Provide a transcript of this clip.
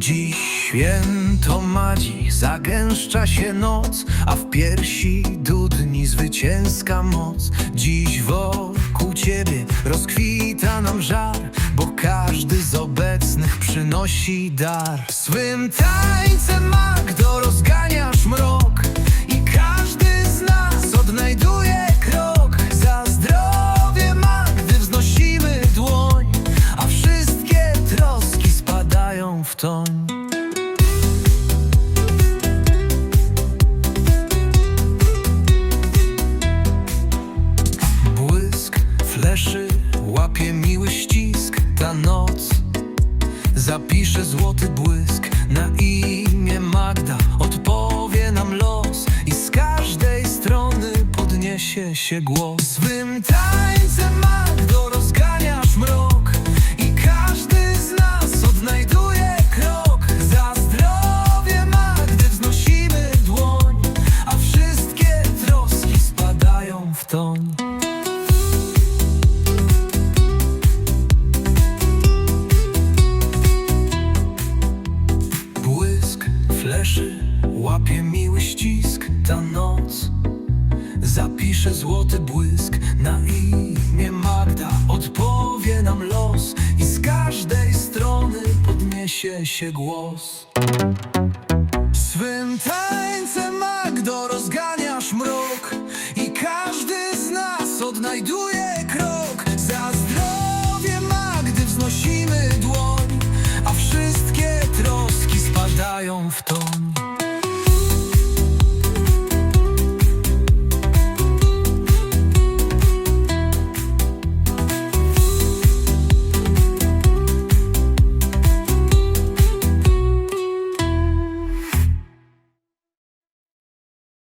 Dziś święto Madzi, zagęszcza się noc, a w piersi dudni zwycięska moc. Dziś wokół ciebie rozkwita nam żar, bo każdy z obecnych przynosi dar. Swym tańcem toń. Błysk fleszy łapie miły ścisk. Ta noc Zapisze złoty błysk. Na imię Magda Odpowie nam los i z każdej strony podniesie się głos. Swym tańcem toń Błysk fleszy łapie miły ścisk ta noc Zapisze złoty błysk. Na imię Magda Odpowie nam los i z każdej strony podniesie się głos odnajduje krok za zdrowie ma, gdy wznosimy dłoń, a wszystkie troski spadają w to.